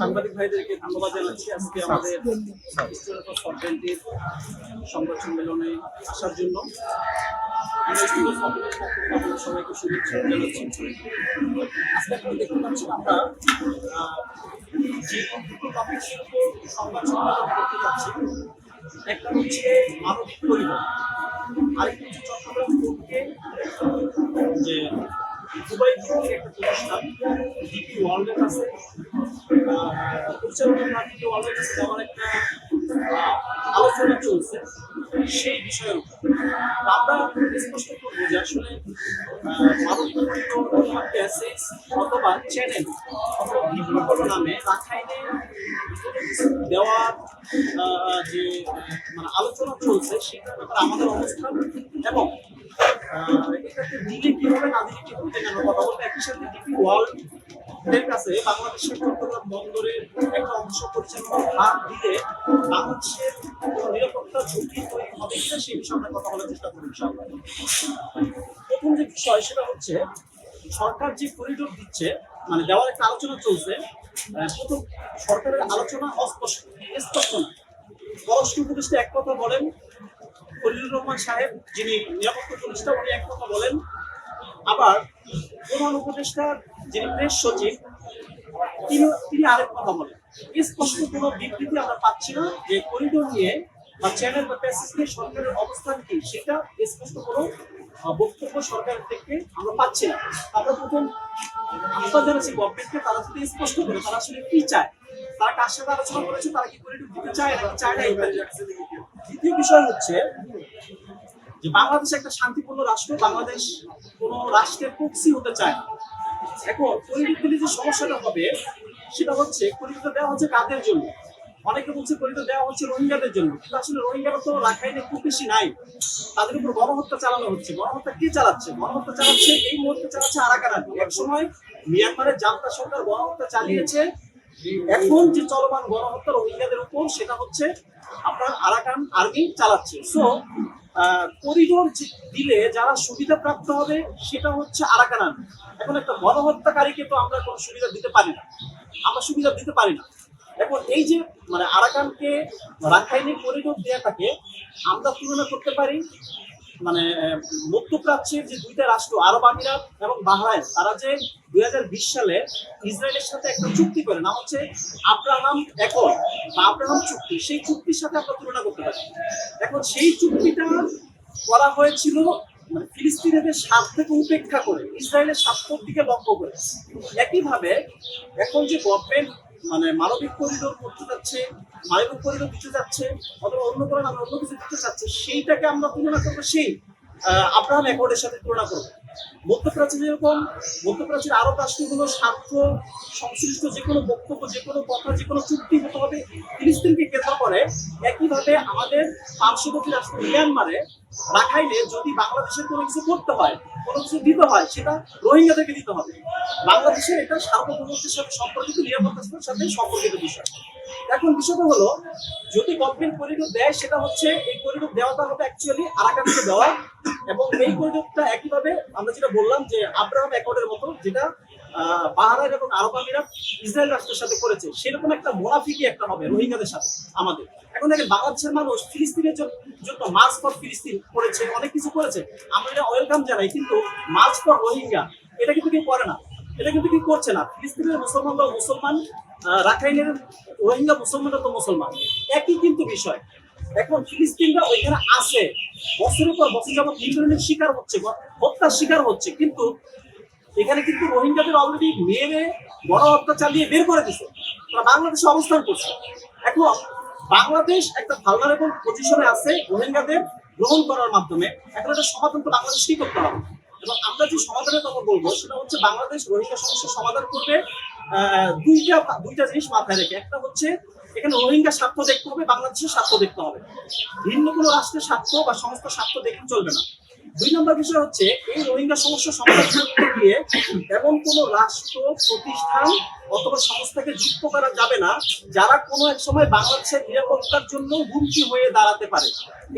সাংবাদিক ভাইদেরকে ধন্যবাদ জানাচ্ছি। আজকে আমাদের স্টুডেন্ট অফ সংবাদ সম্মেলনে আসার জন্য। সবাইকে শুভেচ্ছা জানাচ্ছি। আজকে আপনারা দেখতে পাচ্ছেন আমরা যে টপিকের উপর সংবাদ সম্মেলন করতে যাচ্ছি। একটা হচ্ছে মানবিক পরিবার আরেকটা হচ্ছে চট্টগ্রাম যে দুবাই ভিত্তিক একটা আলোচনা চলছে, সেই বিষয়ের উপর আমরা স্পষ্ট করব যে আসলে অথবা চ্যানেল অথবা নামে রাখাইনে দেওয়ার যে মানে আলোচনা চলছে সেটার ব্যাপারে আমাদের অবস্থান এবং প্রথম যে বিষয় সেটা হচ্ছে সরকার যে করিডোর দিচ্ছে মানে দেওয়ার একটা আলোচনা চলছে প্রথম সরকারের আলোচনা অস্পষ্ট। স্পষ্ট না। পররাষ্ট্র উপদেষ্টা এক কথা বলেন খলিলুর রহমান সাহেব, যিনি নিরাপত্তা উপদেষ্টা উনি এক কথা বলেন, আবার প্রধান উপদেষ্টা, যিনি প্রেস সচিব, তিনি তিনি আরেক কথা বলেন। স্পষ্ট কোনো বিবৃতি আমরা পাচ্ছি না যে করিডোর নিয়ে বা চ্যানেল বা প্যাসেজ নিয়ে সরকারের অবস্থান কি, সেটা স্পষ্ট কোনো বক্তব্য সরকারের থেকে আমরা পাচ্ছি না। আমরা প্রথম আহ্বান জানাচ্ছি গভর্নমেন্টকে, তারা যদি স্পষ্ট করে তারা আসলে কি চায় তারা কার সাথে আলোচনা করেছে তারা। দ্বিতীয় বিষয় হচ্ছে যে বাংলাদেশ একটা শান্তিপূর্ণ রাষ্ট্র, বাংলাদেশ কোনো রাষ্ট্রের প্রক্সি হতে চায় এখন পরিবেশ যে সমস্যাটা হবে, সেটা হচ্ছে পরিবেশ দেওয়া হচ্ছে কাদের জন্য? অনেকে বলছে পরিবেশ দেওয়া হচ্ছে রোহিঙ্গাদের জন্য, কিন্তু আসলে রোহিঙ্গারা তো রাখাইনে খুব বেশি নাই। তাদের উপর গণহত্যা চালানো হচ্ছে। গণহত্যা কে চালাচ্ছে? গণহত্যা চালাচ্ছে, এই মুহূর্তে চালাচ্ছে আরাকান এক সময় মিয়ানমারের জান্তা সরকার গণহত্যা চালিয়েছে এখন যে চলমান গণহত্যা রোহিঙ্গাদের উপর, সেটা হচ্ছে আপনার আরাকান আর্মি চালাচ্ছে। সো করিডোর দিলে যারা সুবিধা প্রাপ্ত হবে, সেটা হচ্ছে আরাকান আর্মি। এখন একটা গণহত্যাকারীকে তো আমরা কোনো সুবিধা দিতে পারি না। আমরা সুবিধা দিতে পারি না। এখন এই যে মানে আরাকানকে রাখাইনে করিডোর দেওয়াটাকে আমরা তুলনা করতে পারি মানে মধ্যপ্রাচ্যের যে দুইটা রাষ্ট্র, আরব আমিরাত এবং বাহরাইন, তারা যে দুই হাজার বিশ সালে ইসরায়েলের সাথে একটা চুক্তি করে, নাম হচ্ছে আব্রাহাম একর বা আব্রাহাম চুক্তি, সেই চুক্তির সাথে আমরা তুলনা করতে পারি। এখন সেই চুক্তিটা করা হয়েছিল মানে ফিলিস্তিনিদের স্বার্থকে উপেক্ষা করে, ইসরায়েলের স্বার্থের দিকে লক্ষ্য করে। একইভাবে, এখন যে গভর্নমেন্ট মানে মানবিক করিডোর করতে যাচ্ছে, মানবিক করিডোর দিতে যাচ্ছে, অথবা অন্য কোনো আমরা অন্য কিছু দিতে চাচ্ছে সেইটাকে আমরা তুলনা করব সেই আব্রাহাম অ্যাকর্ডের সাথে তুলনা করব। মধ্যপ্রাচ্যে যেরকম, মধ্যপ্রাচ্যের আরব রাষ্ট্রগুলোর স্বার্থ, সংশ্লিষ্ট যে কোনো বক্তব্য, যে কোনো কথা, যে কোনো চুক্তি হতে হবে, ফিলিস্তিনকে কেন্দ্র করে, একইভাবে আমাদের পার্শ্ববর্তী রাষ্ট্র মিয়ানমারে রাখাইলে যদি বাংলাদেশের কোনো কিছু করতে হয়, কোনো কিছু দিতে হয়, সেটা রোহিঙ্গাদেরকে দিতে হবে। বাংলাদেশের এটা সার্বভৌমত্বের সাথে সম্পর্কিত, নিরাপত্তার সাথে সম্পর্কিত বিষয়। এখন বিষয়টা হলো, যদি গভর্নমেন্ট করিডোর দেয়, সেটা হচ্ছে এই করিডোর দেওয়াটা হবে অ্যাকচুয়ালি আরাকানকে দেওয়া এবং এই করিডোরটা একইভাবে আমরা যেটা বললাম যে আব্রাহাম অ্যাকর্ডের মতো, যেটা বাহারাইন এবং আরব আমিরাত ইসরায়েল রাষ্ট্রের সাথে করেছে, সেরকম একটা মোনাফিকি একটা হবে রোহিঙ্গাদের সাথে আমাদের। এখন দেখেন বাংলাদেশের মানুষ ফিলিস্তিনের জন্য জন্য মার্চ ফর ফিলিস্তিন করেছে, অনেক কিছু করেছে। আমরা এটা ওয়েলকাম জানাই, কিন্তু মার্চ ফর রোহিঙ্গা, এটা কিন্তু কেউ করে না। এটা কিন্তু কি করছে না। ফিলিস্তিনের মুসলমানরাও মুসলমান রাখাইনের রোহিঙ্গা মুসলমানরা তো মুসলমান। একই কিন্তু বিষয়। এখন ফিলিস্তিনরা ওইখানে আছে। বছরের পর বছর যাবত নিপীড়নের শিকার হচ্ছে হত্যার শিকার হচ্ছে। কিন্তু এখানে কিন্তু রোহিঙ্গাদের অলরেডি মেরে হত্যা চালিয়ে বের করে দিছে। তারা বাংলাদেশে অবস্থান করছে। এখন বাংলাদেশ একটা ভালনারেবল পজিশনে আছে রোহিঙ্গাদের গ্রহণ করার মাধ্যমে। এখন একটা সমাধান তো বাংলাদেশকেই করতে হবে। এবং আমরা যে সমাধানের কথা বলব, সেটা হচ্ছে বাংলাদেশ রোহিঙ্গা সমস্যার সমাধান করবে দুইটা দুইটা জিনিস মাথায় রেখে। একটা হচ্ছে, এখানে রোহিঙ্গা স্বার্থ দেখতে হবে, বাংলাদেশের স্বার্থ দেখতে হবে। ভিন্ন কোনো রাষ্ট্রের স্বার্থ বা সমস্ত স্বার্থ দেখে চলবে না। দুই নম্বর বিষয় হচ্ছে, এই রোহিঙ্গা সমস্যা সমাধান করতে গিয়ে এমন কোনো রাষ্ট্র, প্রতিষ্ঠান অথবা সংস্থাকে যুক্ত করা যাবে না, যারা কোনো এক সময় বাংলাদেশের নিরাপত্তার জন্য হুমকি হয়ে দাঁড়াতে পারে।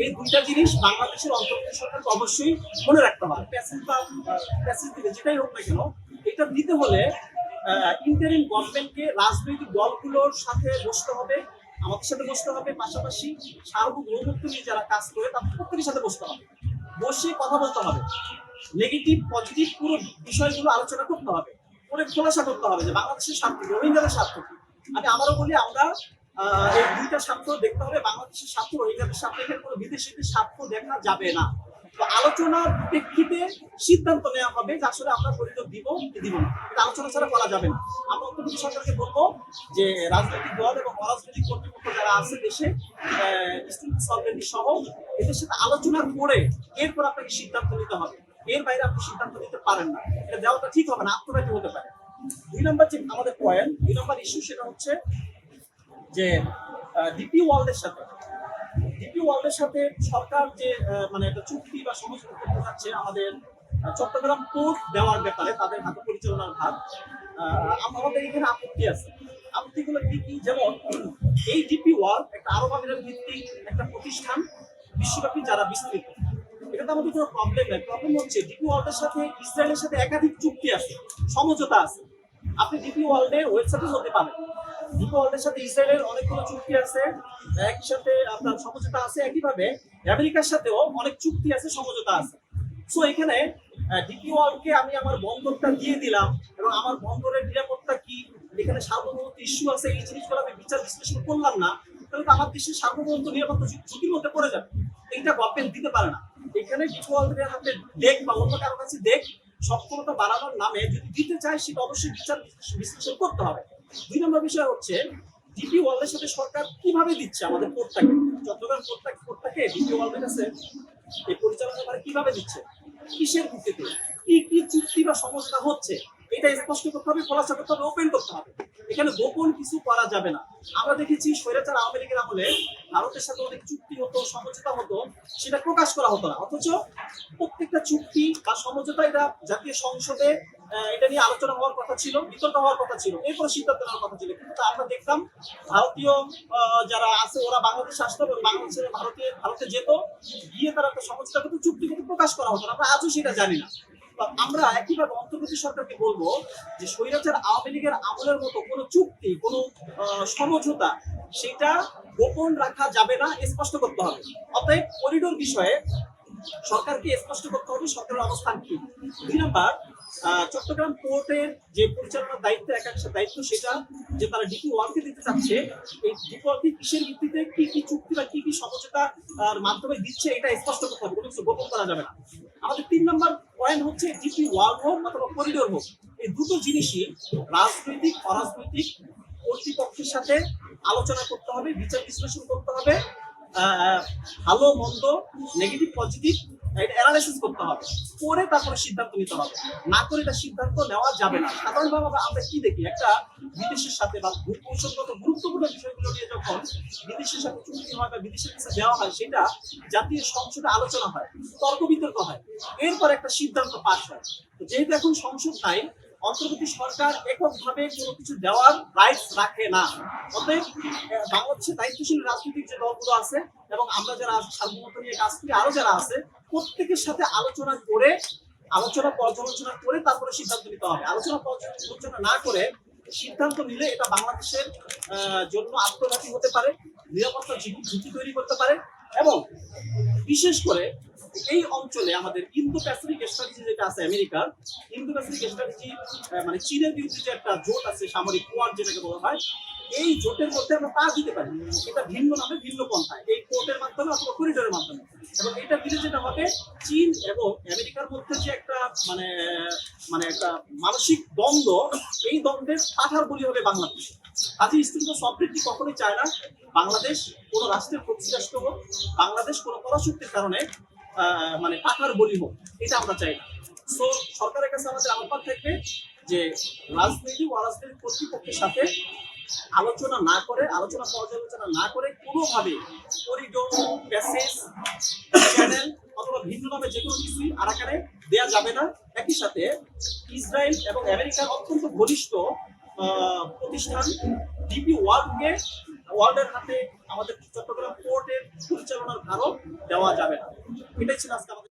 এই দুইটা জিনিস বাংলাদেশের অন্তর্বর্তী সরকারকে অবশ্যই মনে রাখতে হবে। প্যাসেজ যেটাই হোক না কেন, এটা দিতে হলে ইন্টারিম গভর্নমেন্টকে রাজনৈতিক দলগুলোর সাথে বসতে হবে, আমাদের সাথে বসতে হবে, পাশাপাশি সার্বভৌমত্ব নিয়ে যারা কাজ করে, তাদের প্রত্যেকের সাথে বসতে হবে। বসে কথা বলতে হবে। নেগেটিভ পজিটিভ পুরো বিষয়গুলো আলোচনা করতে হবে। করে খোলাসা করতে হবে যে বাংলাদেশের স্বার্থ রোহিঙ্গাদের স্বার্থ কি। আমি আবারও বলি, আমরা এই দুইটা স্বার্থ দেখতে হবে। বাংলাদেশের স্বার্থ, রোহিঙ্গাদের স্বার্থ কোনো বিদেশিদের স্বার্থ দেখা যাবে না। আলোচনার প্রেক্ষিতে সিদ্ধান্ত নেওয়া হবে যে আসলে আমরা পরিচয় দিব কি দিব না। এটা আলোচনা ছাড়া করা যাবে না। আমরা অন্তর্বর্তী সরকারকে বলব যে রাজনৈতিক দল এবং অরাজনৈতিক কর্তৃপক্ষ যারা আছে দেশে স্টুডেন্ট সহ এদের সাথে আলোচনা করে এরপর আপনাকে সিদ্ধান্ত নিতে হবে। এর বাইরে আপনি সিদ্ধান্ত নিতে পারেন না। এটা দেওয়াটা ঠিক হবে না, আত্মঘাতী হতে পারে। দুই নম্বর যে আমাদের পয়েন্ট দুই নম্বর ইস্যু সেটা হচ্ছে যে ডিপি ওয়ার্ল্ডের সাথে ডিপি ওয়ার্ল্ডের সাথে সরকার যে মানে একটা চুক্তি বা সমঝোতা করতে যাচ্ছে আমাদের চট্টগ্রাম পোর্ট দেওয়ার ব্যাপারে তাদের হাতে পরিচালনার আহ, আমাদের এখানে আপত্তি আছে। আপত্তিগুলো কি কি? যেমন এই ডিপি ওয়ার্ল্ড একটা আরব আমিরাত ভিত্তিক একটা প্রতিষ্ঠান বিশ্বব্যাপী যারা বিস্তৃত। এটাতে আমাদের কোনো প্রবলেম নেই। প্রবলেম হচ্ছে ডিপি ওয়ার্ল্ডের সাথে ইসরায়েলের সাথে একাধিক চুক্তি আছে সমঝোতা আছে। আপনি ডিপি ওয়ার্ল্ডের ওয়েবসাইটে হতে পারেন। ডিপি সাথে ইসরায়েলের অনেকগুলো চুক্তি আছে। একই সাথে আপনার সমঝোতা আছে একইভাবে আমেরিকার সাথেও অনেক চুক্তি আছে, সমঝোতা আছে। সো এখানে ডিপি ওয়ার্ল্ডকে আমি আমার বন্দরটা দিয়ে দিলাম এবং আমার বন্দরের নিরাপত্তা কি? এখানে সার্বভৌমত্ব ইস্যু আছে, এই জিনিসগুলো আমি বিচার বিশ্লেষণ করলাম না। তাহলে তো আমার দেশের সার্বভৌমত্ব নিরাপত্তা ঝুঁকি- ঝুঁকির মধ্যে পড়ে যাবে। এইটা গভর্নমেন্ট দিতে পারে না। এখানে ডিপি ওয়ার্ল্ডের হাতে দেখ বা অন্য কারও কাছে দেখ, সক্ষমতা বাড়ানোর নামে যদি দিতে চায়, সেটা অবশ্যই বিচার বিশ্লেষণ করতে হবে। দুই নম্বর বিষয় হচ্ছে ডিপি ওয়ার্ল্ডের সাথে সরকার কীভাবে দিচ্ছে আমাদের পোর্টটাকে চট্টগ্রাম পোর্টটাকে পোর্টটাকে ডিপি ওয়ার্ল্ডের কাছে এই পরিচালনা করে কীভাবে দিচ্ছে? কিসের ভিত্তিতে? কি কি চুক্তি বা সমস্যা হচ্ছে? এটা স্পষ্ট করতে হবে, খোলাসা করতে হবে ওপেন করতে হবে। এখানে গোপন কিছু করা যাবে না। আমরা দেখেছি স্বৈরাচার আওয়ামী লীগের আমলে ভারতের সাথে অনেক চুক্তি হতো, সমঝোতা হতো, সেটা প্রকাশ করা হতো না। অথচ প্রত্যেকটা চুক্তি বা সমঝোতা এটা জাতীয় সংসদে এটা নিয়ে আলোচনা হওয়ার কথা ছিল, বিতর্ক হওয়ার কথা ছিল, এরপরে সিদ্ধান্ত নেওয়ার কথা ছিল। কিন্তু আমরা দেখতাম ভারতীয় যারা আছে, ওরা বাংলাদেশে আসতো এবং বাংলাদেশের ভারতীয় ভারতে যেত, গিয়ে তারা একটা সমঝোতা কিন্তু চুক্তি কিন্তু প্রকাশ করা হতো আমরা আজও সেটা জানি না। আমরা একইভাবে অন্তর্বর্তী সরকারকে বলব যে স্বৈরাচার আওয়ামী লীগের আমলের মতো কোনো চুক্তি, কোনো সমঝোতা সেটা গোপন রাখা যাবে না, স্পষ্ট করতে হবে। অতএব করিডোর বিষয়ে সরকারকে স্পষ্ট করতে হবে, সরকারের অবস্থান কি? দুই নম্বর চট্টগ্রাম পোর্টের যে পরিচালনার দায়িত্ব এক দায়িত্ব সেটা যে তারা ডিপি ওয়ার্কে দিতে চাচ্ছে এই ডিপি ওয়ার্কে কিসের ভিত্তিতে কি কি চুক্তি বা কি কি সমঝোতা আহ, মাধ্যমে দিচ্ছে এটা স্পষ্ট করতে হবে কোনো কিছু গোপন করা যাবে না। আমাদের তিন নম্বর পয়েন্ট হচ্ছে ডিপি ওয়ার্ল্ড হোক অথবা করিডোর হোক এই দুটো জিনিসই রাজনৈতিক অরাজনৈতিক কর্তৃপক্ষের সাথে আলোচনা করতে হবে বিচার বিশ্লেষণ করতে হবে ভালো মন্দ নেগেটিভ পজিটিভ অ্যানালাইসিস করতে হবে। করে তারপরে সিদ্ধান্ত নিতে হবে। না করে এটা সিদ্ধান্ত নেওয়া যাবে না। সাধারণভাবে আমরা- কি দেখি? একটা বিদেশের সাথে বা কৌশলগত গুরুত্বপূর্ণ বিষয়গুলো নিয়ে যখন বিদেশের সাথে চুক্তি হয় বা বিদেশের কাছে দেওয়া হয়, সেটা জাতীয় সংসদে আলোচনা হয়, তর্ক বিতর্ক হয়। এরপর একটা সিদ্ধান্ত পাশ হয়। যেহেতু এখন সংসদ নাই অন্তর্বর্তী সরকার এককভাবে কোনো কিছু দেওয়ার রাইটস রাখে না। অতএব আহ, বাংলাদেশের দায়িত্বশীল রাজনৈতিক যে দলগুলো আছে এবং আমরা যারা সার্বভৌমত্ব নিয়ে কাজ করি আরও যারা আছে প্রত্যেকের সাথে আলোচনা করে আলোচনা পর্যালোচনা করে তারপরে সিদ্ধান্ত নিতে হবে। আলোচনা পর্যালোচনা না করে সিদ্ধান্ত নিলে এটা বাংলাদেশের জন্য আত্মঘাতী হতে পারে নিরাপত্তা ঝুঁকি তৈরি করতে পারে এবং বিশেষ করে এই অঞ্চলে আমাদের ইন্দো প্যাসিফিক স্ট্র্যাটেজি যেটা আছে আমেরিকার ইন্দো প্যাসিফিক স্ট্র্যাটেজি মানে চীনের বিরুদ্ধে যে একটা জোট আছে, সামরিক কোয়াড যেটাকে বলা হয়, এই জোটের মধ্যে আমরা পা দিতে পারি। এটা ভিন্ন নামে ভিন্ন পন্থায়। এই কোর্টের মাধ্যমে অথবা করিডোরের মাধ্যমে। এবং এটা দিলে যেটা হবে, চীন এবং আমেরিকার মধ্যে যে একটা মানে মানে একটা মানসিক দ্বন্দ্ব, এই দ্বন্দ্বের পাঠার বলি হবে বাংলাদেশ। কাজে স্টুডেন্ট সবৃদ্ধি কখনোই চায় না। বাংলাদেশ কোনো রাষ্ট্রের প্রতিষ্ঠা হোক বাংলাদেশ কোনো পরাশক্তির কারণে মানে টাকার বলি হোক, এটা আমরা চাই না। সো সরকারের কাছে আমাদের আহ্বান থাকবে যে রাজনীতি রাজনৈতিক অরাজনৈতিক কর্তৃপক্ষের সাথে আলোচনা না করে, আলোচনা পর্যালোচনা না করে কোনোভাবে করিডোর প্যাসেজ চ্যানেল অথবা ভিন্ন নামে যে কোনো কিছুই আরাকারে দেয়া যাবে না। একই সাথে ইসরায়েল এবং আমেরিকার অত্যন্ত ঘনিষ্ঠ প্রতিষ্ঠান ডিপি ওয়ার্ল্ডকে ওয়ার্ল্ডের হাতে আমাদের চট্টগ্রাম পোর্টের পরিচালনার ভারও দেওয়া যাবে না। এটাই ছিল আজকে আমাদের